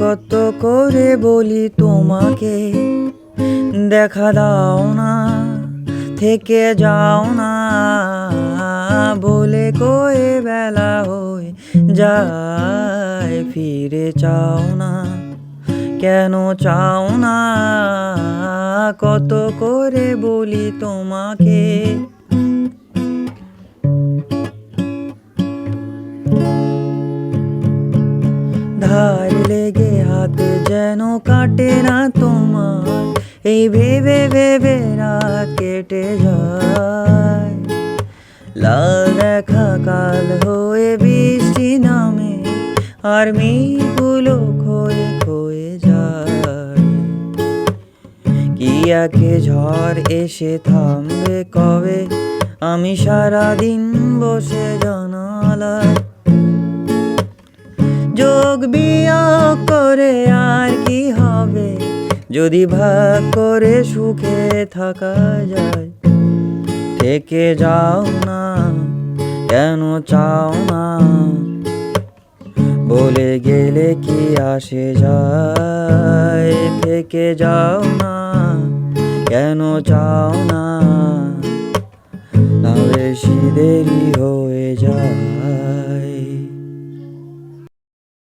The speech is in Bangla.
কত করে বলি তোমাকে? দেখা দাও না, থেকে যাও না। বলে কয়ে বেলা হয়ে যায়, ফিরে চাও না। কেন চাও না? কত করে বলি তোমাকে? লেগে হাতে যেন কাটে না তোমার। এই ভেবে ভেবে রাত কেটে যায়। লাল দেখা কাল হয়ে বৃষ্টি নামে, আর মেঘগুলো খয়ে খয়ে যায়। কি একে ঝড় এসে থামবে কবে? আমি সারাদিন বসে জানালায় যোগ বিয়োগ করে আর কি হবে? যদি ভাগ করে সুখে থাকা যায়, থেকে যাও না, কেন চাও না? বলে গেলে কি আসে যায়? থেকে যাও না, কেন চাও না? না বেশি দেরি হয়ে যায়।